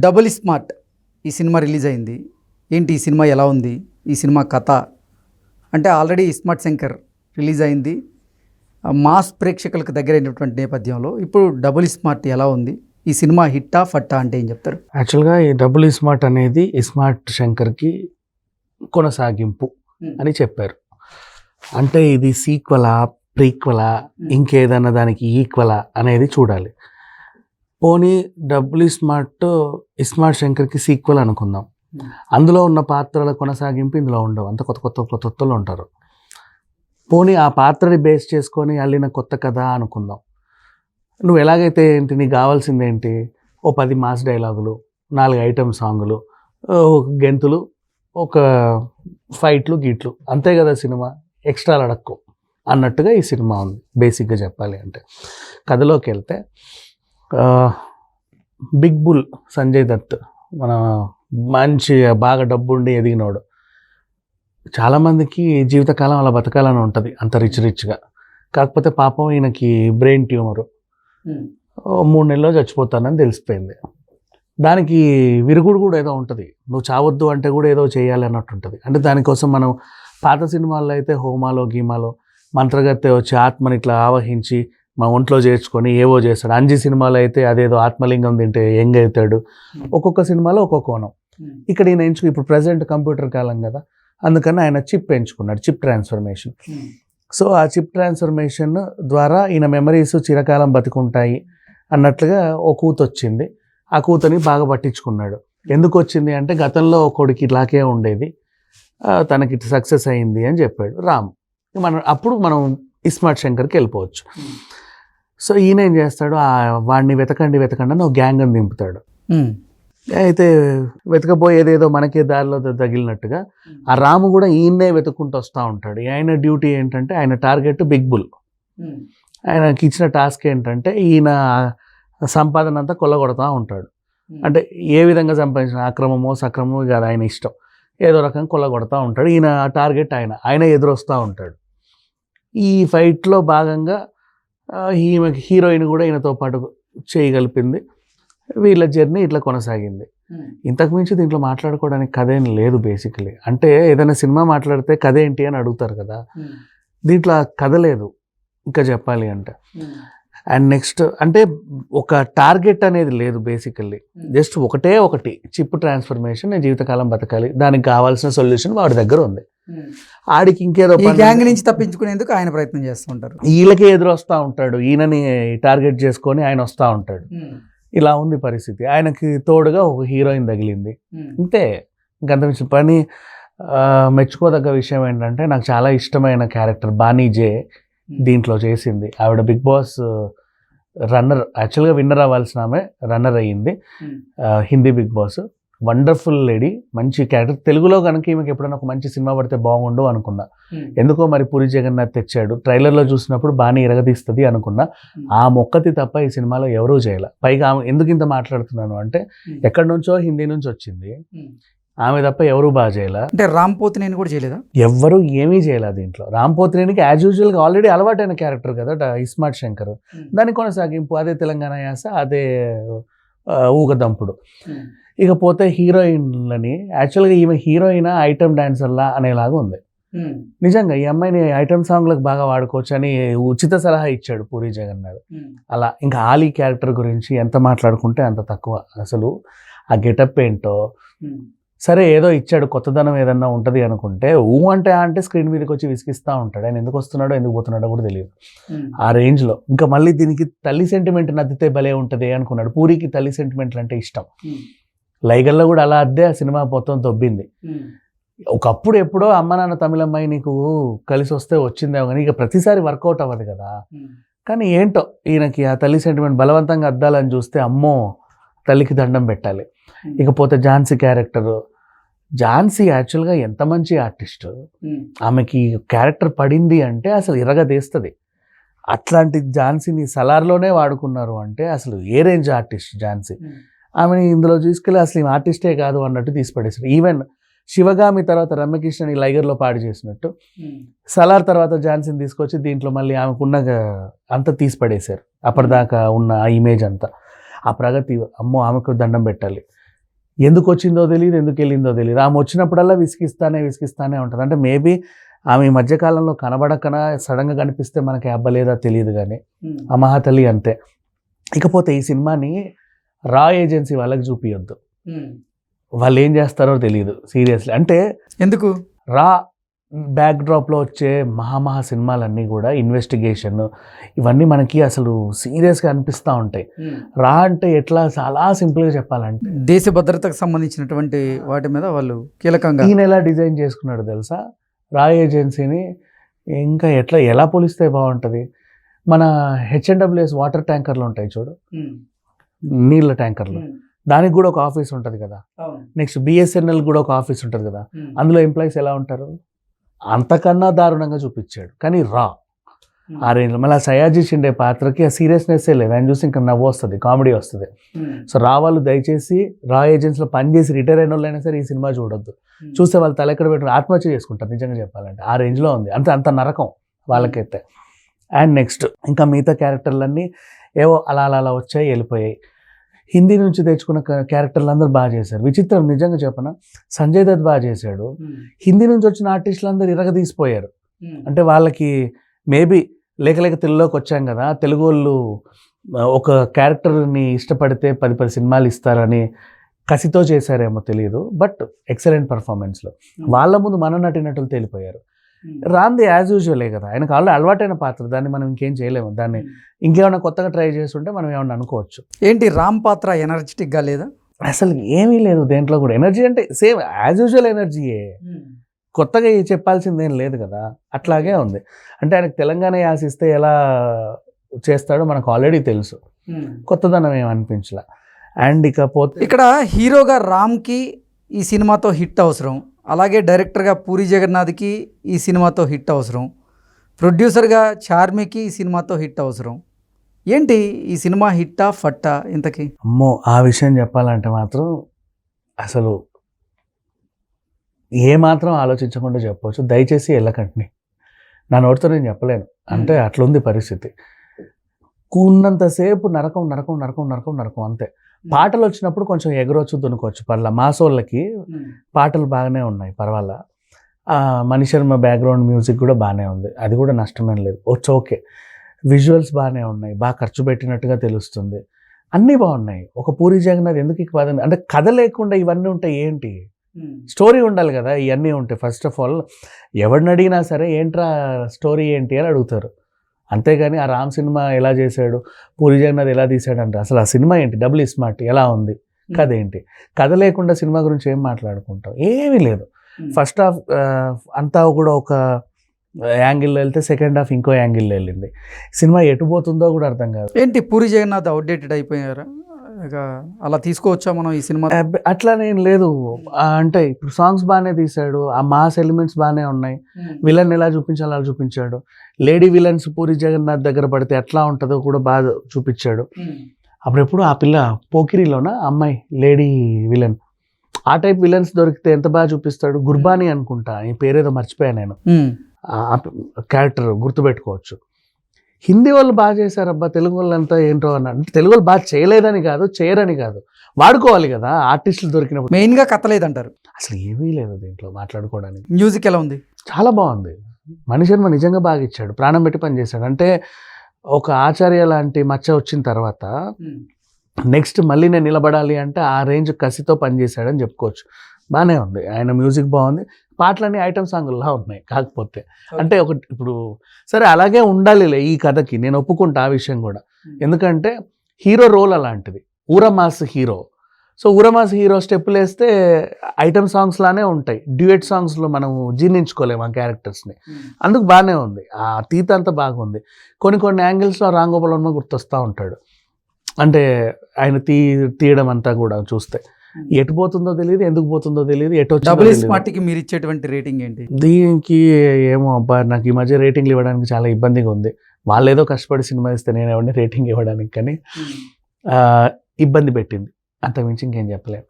Double smart ఈ cinema release అయింది. ఏంటి ఈ సినిమా ఎలా ఉంది? ఈ సినిమా కథ? అంటే ఆల్రెడీ స్మార్ట్ శంకర్ రిలీజ్ అయింది. మాస్ ప్రేక్షకులకు దగ్గరైనటువంటి నేపథ్యంలో ఇప్పుడు డబుల్ స్మార్ట్ ఎలా ఉంది? ఈ సినిమా హిట్టా ఫట్టా అంటే ఏం చెప్తారు? యాక్చువల్గా ఈ డబుల్ ఇస్మార్ట్ అనేది ఇస్మార్ట్ శంకర్కి కొనసాగింపు అని చెప్పారు. అంటే ఇది సీక్వలా ప్రీక్వలా ఇంకేదన్నా దానికి ఈక్వలా అనేది చూడాలి. పోనీ డబ్బులు స్మార్ట్ ఇస్మార్ట్ శంకర్కి సీక్వల్ అనుకుందాం. అందులో ఉన్న పాత్రల కొనసాగింపు ఇందులో ఉండవు. అంత కొత్త కొత్త కొత్త కొత్తలు ఉంటారు. పోనీ ఆ పాత్రని బేస్ చేసుకొని అల్లిన కొత్త కథ అనుకుందాం. నువ్వు ఎలాగైతే ఏంటి నీకు కావాల్సింది ఏంటి? ఓ పది మాస్ డైలాగులు నాలుగు ఐటమ్ సాంగులు ఒక గెంతులు ఒక ఫైట్లు గీట్లు. అంతే కదా సినిమా. ఎక్స్ట్రా అడక్కు. అన్నట్టుగా ఈ సినిమా ఉంది. బేసిక్గా చెప్పాలి అంటే. కథలోకి వెళ్తే బిగ్ బుల్ సంజయ్ దత్ మన మంచి బాగా డబ్బుండి ఎదిగినోడు. చాలామందికి జీవితకాలం అలా బతకాలని ఉంటుంది అంత రిచ్ రిచ్గా. కాకపోతే పాపం ఈయనకి బ్రెయిన్ ట్యూమరు. మూడు నెలల్లో చచ్చిపోతానని తెలిసిపోయింది. దానికి విరుగుడు కూడా ఏదో ఉంటుంది నువ్వు చావద్దు అంటే కూడా ఏదో చేయాలి అన్నట్టు ఉంటుంది. అంటే దానికోసం మనం పాత సినిమాల్లో అయితే హోమాలో గీమాలో మంత్రగత్తె వచ్చి ఆత్మని ఇట్లా ఆవహించి మా ఒంట్లో చేర్చుకొని ఏవో చేస్తాడు. అంజి సినిమాలో అయితే అదేదో ఆత్మలింగం తింటే యంగ్ అవుతాడు ఒక్కొక్క సినిమాలో ఒక్కొక్క కోణం. ఇక్కడ ఈయన ఎంచుకు ఇప్పుడు ప్రజెంట్ కంప్యూటర్ కాలం కదా. అందుకని ఆయన చిప్ ఎంచుకున్నాడు చిప్ ట్రాన్స్ఫర్మేషన్. సో ఆ చిప్ ట్రాన్స్ఫర్మేషన్ ద్వారా ఈయన మెమరీస్ చిరకాలం బతికుంటాయి అన్నట్లుగా ఓ కూత వచ్చింది ఆ కూతని బాగా పట్టించుకున్నాడు. ఎందుకు వచ్చింది అంటే గతంలో ఒకడికి ఇలాగే ఉండేది. ఆ, తనకి సక్సెస్ అయింది అని చెప్పాడు రామ్. మనం అప్పుడు మనం ఇస్మార్ట్ శంకర్కి వెళ్ళిపోవచ్చు. సో ఈయన ఏం చేస్తాడు? ఆ వాడిని వెతకండి వెతకండి అని ఒక గ్యాంగ్ అని దింపుతాడు. అయితే వెతకపోయేదేదో మనకే దారిలో తగిలినట్టుగా ఆ రాము కూడా ఈయన్నే వెతుక్కుంటూ వస్తూ ఉంటాడు. ఆయన డ్యూటీ ఏంటంటే ఆయన టార్గెట్ బిగ్ బుల్. ఆయనకి ఇచ్చిన టాస్క్ ఏంటంటే ఈయన సంపాదన అంతా కొల్లగొడతా ఉంటాడు. అంటే ఏ విధంగా సంపాదించిన అక్రమమో సక్రమమో కాదు ఆయన ఇష్టం. ఏదో రకంగా కొల్లగొడతా ఉంటాడు. ఈయన టార్గెట్ ఆయన. ఆయన ఎదురొస్తూ ఉంటాడు. ఈ ఫైట్లో భాగంగా ఆ, ఈమెకి హీరోయిన్ కూడా ఈయనతో పాటు చేయగలిపింది. వీళ్ళ జర్నీ ఇట్లా కొనసాగింది. ఇంతకు మించి దీంట్లో మాట్లాడుకోవడానికి కథ ఏం లేదు బేసికలీ అంటే ఏదైనా సినిమా మాట్లాడితే కథ ఏంటి అని అడుగుతారు కదా. దీంట్లో ఆ కథ లేదు. ఇంకా చెప్పాలి అంటే. అండ్ నెక్స్ట్ అంటే ఒక టార్గెట్ అనేది లేదు బేసికల్లీ జస్ట్ ఒకటే ఒకటి. చిప్ ట్రాన్స్ఫర్మేషన్ నేను జీవితకాలం బతకాలి. దానికి కావాల్సిన సొల్యూషన్ వాడి దగ్గర ఉంది. ఆడికి ఇంకేదో ఈ గ్యాంగ్. నుంచి తప్పించుకునేందుకు ఆయన ప్రయత్నం చేస్తూ ఉంటారు. వీళ్ళకే ఎదురు వస్తూ ఉంటాడు. ఈయనని టార్గెట్ చేసుకొని ఆయన వస్తూ ఉంటాడు. ఇలా ఉంది పరిస్థితి. ఆయనకి తోడుగా ఒక హీరోయిన్ తగిలింది. అంతే ఇంకంత మించిన పని మెచ్చుకోదగ్గ విషయం ఏంటంటే నాకు చాలా ఇష్టమైన క్యారెక్టర్ బానీ జే దీంట్లో చేసింది. ఆవిడ బిగ్ బాస్ రన్నర్ యాక్చువల్గా విన్నర్ అవ్వాల్సిన ఆమె రన్నర్ అయ్యింది. Hindi big boss. Wonderful lady మంచి క్యారెక్టర్. తెలుగులో కనుక ఈమెకి ఎప్పుడైనా ఒక మంచి సినిమా పడితే బాగుండు అనుకున్నా. ఎందుకో మరి పూరి జగన్నాథ్ తెచ్చాడు. ట్రైలర్లో చూసినప్పుడు బాగానే ఇరగదీస్తుంది అనుకున్నా. ఆ మొక్కతి తప్ప ఈ సినిమాలో ఎవరూ చేయాల. పైగా ఆమె ఎందుకు ఇంత మాట్లాడుతున్నాను అంటే ఎక్కడి నుంచో హిందీ నుంచి వచ్చింది. ఆమె తప్ప ఎవరూ బాగా చేయాల. అంటే రామ్ పోతినేని కూడా చేయలేదా? ఎవ్వరూ ఏమీ చేయలేదు దీంట్లో. రామ్ పోత్రేనికి యాజ్ యూజువల్గా ఆల్రెడీ అలవాటైన క్యారెక్టర్ కదా ఇస్మార్ట్ శంకర్. దాని కొనసాగింపు అదే తెలంగాణ యాస అదే ఊగదంపుడు ఇకపోతే హీరోయిన్లని యాక్చువల్గా ఈమె హీరోయిన్ ఐటమ్ డాన్సర్లా అనేలాగా ఉంది. నిజంగా ఈ అమ్మాయిని ఐటమ్ సాంగ్లకు బాగా వాడుకోవచ్చు అని ఉచిత సలహా ఇచ్చాడు పూరి జగన్నాథ్ అలా ఇంకా ఆలీ క్యారెక్టర్ గురించి ఎంత మాట్లాడుకుంటే అంత తక్కువ. అసలు ఆ గెటప్ ఏంటో సరే ఏదో ఇచ్చాడు కొత్తదనం ఏదన్నా ఉంటుంది అనుకుంటే ఊ అంటే అంటే స్క్రీన్ మీదకి వచ్చి విసిగిస్తూ ఉంటాడు. ఆయన ఎందుకు వస్తున్నాడో ఎందుకు పోతున్నాడో కూడా తెలియదు. ఆ రేంజ్లో. ఇంకా మళ్ళీ దీనికి తల్లి సెంటిమెంట్ నద్దితే భలే ఉంటుంది అనుకున్నాడు. పూరికి తల్లి సెంటిమెంట్లు అంటే ఇష్టం. లైగల్లో కూడా అలా అద్దే ఆ సినిమా మొత్తం తొబ్బింది. ఒకప్పుడు ఎప్పుడో అమ్మ నాన్న తమిళమ్మాయి నీకు కలిసి వస్తే వచ్చిందేమో కానీ ఇక ప్రతిసారి వర్కౌట్ అవ్వదు కదా. కానీ ఏంటో ఈయనకి ఆ తల్లి సెంటిమెంట్ బలవంతంగా అద్దాలని చూస్తే అమ్మో తల్లికి దండం పెట్టాలి. ఇకపోతే ఝాన్సీ క్యారెక్టర్ ఝాన్సీ యాక్చువల్గా ఎంత మంచి ఆర్టిస్ట్? ఆమెకి క్యారెక్టర్ పడింది అంటే అసలు ఇరగదీస్తుంది. అట్లాంటి ఝాన్సీని సలార్లోనే వాడుకున్నారు అంటే అసలు ఏ రేంజ్ ఆర్టిస్ట్ ఝాన్సీ? ఆమెని ఇందులో తీసుకెళ్ళి అసలు ఈమె ఆర్టిస్టే కాదు అన్నట్టు తీసి పడేసారు ఈవెన్ శివగామి తర్వాత రమ్యకృష్ణని లైగర్లో పాడు చేసినట్టు సలార్ తర్వాత ఝాన్సీని తీసుకొచ్చి దీంట్లో మళ్ళీ ఆమెకున్న అంతా తీసి పడేశారు అప్పటిదాకా ఉన్న ఆ ఇమేజ్ అంతా. ఆ ప్రగతి అమ్మో ఆమెకు దండం పెట్టాలి. ఎందుకు వచ్చిందో తెలియదు ఎందుకు వెళ్ళిందో తెలియదు. ఆమె వచ్చినప్పుడల్లా విసిగిస్తానే విసిగిస్తానే ఉంటుంది. అంటే మేబీ ఆమె ఈ మధ్యకాలంలో కనబడకన సడన్గా కనిపిస్తే మనకి అబ్బలేదా తెలియదు కానీ ఆ మహాతల్లి అంతే. ఇకపోతే ఈ సినిమాని రా ఏజెన్సీ వాళ్ళకి చూపియొద్దు. వాళ్ళు ఏం చేస్తారో తెలియదు సీరియస్లీ. అంటే ఎందుకు? రా బ్యాక్ డ్రాప్లో వచ్చే మహామహా సినిమాలన్నీ కూడా ఇన్వెస్టిగేషన్ ఇవన్నీ మనకి అసలు సీరియస్గా అనిపిస్తూ ఉంటాయి. రా అంటే ఎట్లా చాలా సింపుల్గా చెప్పాలంటే దేశ భద్రతకు సంబంధించినటువంటి వాటి మీద వాళ్ళు కీలకంగా ఈయన ఎలా డిజైన్ చేసుకున్నాడు తెలుసా? రా ఏజెన్సీని ఇంకా ఎట్లా ఎలా పోలిస్తే బాగుంటుంది? మన హెచ్ఎన్డబ్ల్యూఎస్ వాటర్ ట్యాంకర్లు ఉంటాయి చూడు. నీళ్ళ ట్యాంకర్లు. దానికి కూడా ఒక ఆఫీస్ ఉంటుంది కదా. నెక్స్ట్ బిఎస్ఎన్ఎల్ కూడా ఒక ఆఫీస్ ఉంటుంది కదా. అందులో ఎంప్లాయీస్ ఎలా ఉంటారు? అంతకన్నా దారుణంగా చూపించాడు. కానీ రా. ఆ రేంజ్లో మళ్ళీ ఆ సయాజీ షిండే పాత్రకి ఆ సీరియస్నెస్ లేదు. ఆయన చూసి ఇంకా నవ్వు వస్తుంది కామెడీ వస్తుంది. సో రా వాళ్ళు దయచేసి రా ఏజెన్సీలో పనిచేసి రిటైర్ అయిన వాళ్ళైనా సరే ఈ సినిమా చూడొద్దు. చూస్తే వాళ్ళు తల ఎక్కడ పెట్టి ఆత్మహత్య చేసుకుంటారు నిజంగా చెప్పాలంటే. ఆ రేంజ్లో ఉంది. అంత అంత నరకం వాళ్ళకైతే. అండ్ నెక్స్ట్ ఇంకా మిగతా క్యారెక్టర్లన్నీ ఏవో అలా అలా అలా వచ్చాయి వెళ్ళిపోయాయి. హిందీ నుంచి తెచ్చుకున్న క్యారెక్టర్లు అందరూ బాగా చేశారు. విచిత్రం నిజంగా చెప్పన? సంజయ్ దత్ బాగా చేశాడు. హిందీ నుంచి వచ్చిన ఆర్టిస్టులు అందరూ ఇరగ తీసిపోయారు అంటే వాళ్ళకి మేబీ లేక లేక తెలుగులోకి వచ్చాం కదా తెలుగు వాళ్ళు ఒక క్యారెక్టర్ని ఇష్టపడితే పది పది సినిమాలు ఇస్తారని కసితో చేశారేమో తెలియదు బట్ ఎక్సలెంట్ పర్ఫార్మెన్స్లో వాళ్ళ ముందు మన నటినటులు తేలిపోయారు. రాంది యాజ్ యూజువలే కదా. ఆయనకు ఆల్రెడీ అలవాటైన పాత్ర. దాన్ని మనం ఇంకేం చేయలేము. దాన్ని ఇంకేమైనా కొత్తగా ట్రై చేస్తుంటే మనం ఏమన్నా అనుకోవచ్చు. ఏంటి రామ్ పాత్ర ఎనర్జెటిక్గా లేదా? అసలు ఏమీ లేదు దేంట్లో కూడా. ఎనర్జీ అంటే సేమ్ యాజ్ యూజువల్ ఎనర్జీయే కొత్తగా ఏ చెప్పాల్సింది ఏం లేదు కదా. అట్లాగే ఉంది. అంటే ఆయనకు తెలంగాణ యాసిస్తే ఎలా చేస్తాడో మనకు ఆల్రెడీ తెలుసు. కొత్తదనం ఏం అనిపించలే. అండ్ ఇకపోతే ఇక్కడ హీరోగా రామ్కి ఈ సినిమాతో హిట్ అవసరం. అలాగే డైరెక్టర్గా పూరి జగన్నాథ్కి ఈ సినిమాతో హిట్ అవసరం. ప్రొడ్యూసర్గా చార్మికి ఈ సినిమాతో హిట్ అవసరం. ఏంటి ఈ సినిమా హిట్టా ఫట్టా ఇంతకీ? అమ్మో ఆ విషయం చెప్పాలంటే మాత్రం అసలు ఏ మాత్రం ఆలోచించకుండా చెప్పవచ్చు దయచేసి వెళ్ళకండి నా నోటితో నేను చెప్పలేను. అంటే అట్లుంది పరిస్థితి. ఉన్నంతసేపు నరకం నరకం నరకం నరకం నరకం అంతే. పాటలు వచ్చినప్పుడు కొంచెం ఎగరొచ్చు దునుకోవచ్చు. పర్లా మాసోళ్ళకి పాటలు బాగానే ఉన్నాయి పర్వాలా. ఆ, మణి శర్మ బ్యాక్గ్రౌండ్ మ్యూజిక్ కూడా బాగానే ఉంది. అది కూడా నష్టమేం లేదు. వచ్చి ఓకే విజువల్స్ బాగానే ఉన్నాయి. బాగా ఖర్చు పెట్టినట్టుగా తెలుస్తుంది. అన్నీ బాగున్నాయి. ఒక పూరి జగన్నాథ్ ఎందుకు కథ అంటే కథ లేకుండా ఇవన్నీ ఉంటాయి ఏంటి? స్టోరీ ఉండాలి కదా ఇవన్నీ ఉంటాయి ఫస్ట్ ఆఫ్ ఆల్ ఎవరిని అడిగినా సరే ఏంట్రా స్టోరీ ఏంటి అని అడుగుతారు. అంతేగాని ఆ రామ్ సినిమా ఎలా చేశాడు? పూరి జగన్నాథ్ ఎలా తీశాడంటే? అసలు ఆ సినిమా ఏంటి? డబుల్ స్మార్ట్ ఎలా ఉంది? కథ ఏంటి? కథ లేకుండా సినిమా గురించి ఏం మాట్లాడుకుంటాం ఏమీ లేదు. ఫస్ట్ హాఫ్ అంతా కూడా ఒక యాంగిల్లో వెళ్తే సెకండ్ హాఫ్ ఇంకో యాంగిల్లో వెళ్ళింది. సినిమా ఎటు పోతుందో కూడా అర్థం కాదు. ఏంటి? పూరి జగన్నాథ్ అవుట్డేటెడ్ అయిపోయారా? ఇక అలా తీసుకోవచ్చా మనం ఈ సినిమా? అబ్బే, అట్లానేం లేదు. అంటే ఇప్పుడు సాంగ్స్ బాగానే తీశాడు ఆ మాస్ ఎలిమెంట్స్ బాగానే ఉన్నాయి. విలన్ ఎలా చూపించాలో అలా చూపించాడు. లేడీ విలన్స్ పూరి జగన్నాథ్ దగ్గర పడితే ఎట్లా ఉంటుందో కూడా బాగా చూపించాడు. అప్పుడెప్పుడు ఆ పిల్ల పోకిరిలోన? అమ్మాయి లేడీ విలన్ ఆ టైప్ విలన్స్ దొరికితే ఎంత బాగా చూపిస్తాడు? గుర్బానీ అనుకుంటా. ఈ పేరేదో మర్చిపోయాను నేను. క్యారెక్టర్ గుర్తుపెట్టుకోవచ్చు. హిందీ వాళ్ళు బాగా చేశారబ్బా తెలుగు వాళ్ళంతా ఏంటో అన్న అంటే తెలుగు వాళ్ళు బాగా చేయలేదని కాదు చేయరని కాదు. వాడుకోవాలి కదా ఆర్టిస్టులు దొరికినప్పుడు. మెయిన్గా కథ లేదంటారు అసలు ఏమీ లేదు దీంట్లో మాట్లాడుకోవడానికి. మ్యూజిక్ ఎలా ఉంది? చాలా బాగుంది. మణి శర్మ నిజంగా బాగా ఇచ్చాడు ప్రాణం పెట్టి పనిచేశాడు అంటే ఒక ఆచార్య లాంటి మచ్చ వచ్చిన తర్వాత నెక్స్ట్ మళ్ళీ నేను నిలబడాలి అంటే ఆ రేంజ్ కసితో పనిచేశాడని చెప్పుకోవచ్చు. బాగానే ఉంది. ఆయన మ్యూజిక్ బాగుంది. పాటలన్నీ ఐటమ్ సాంగ్లా ఉన్నాయి. కాకపోతే అంటే ఒక ఇప్పుడు సరే అలాగే ఉండాలిలే ఈ కథకి. నేను ఒప్పుకుంటా ఆ విషయం కూడా. ఎందుకంటే హీరో రోల్ అలాంటిది. ఊరమాస్ హీరో. సో ఊరమాస్ హీరో స్టెప్పులు వేస్తే ఐటమ్ సాంగ్స్ లానే ఉంటాయి. డ్యూయట్ సాంగ్స్లో మనం జీర్ణించుకోలేము ఆ క్యారెక్టర్స్ని. అందుకు బాగానే ఉంది. ఆ తీత అంతా బాగుంది. కొన్ని కొన్ని యాంగిల్స్లో రామ్ గోపాల్ వర్మ గుర్తొస్తూ ఉంటాడు. అంటే ఆయన తీ తీయడం అంతా కూడా చూస్తే. ఎటు పోతుందో తెలియదు ఎందుకు పోతుందో తెలియదు ఎటు డబుల్. స్మార్ట్కి మీరు ఇచ్చేటువంటి రేటింగ్ ఏంటి? దీనికి ఏమో అబ్బా నాకు ఈ మధ్య రేటింగ్లు ఇవ్వడానికి చాలా ఇబ్బందిగా ఉంది. వాళ్ళు ఏదో కష్టపడి సినిమా ఇస్తే నేను ఎవరిని రేటింగ్ ఇవ్వడానికి కానీ ఇబ్బంది పెట్టింది. అంతకుమించి ఇంకేం చెప్పలేను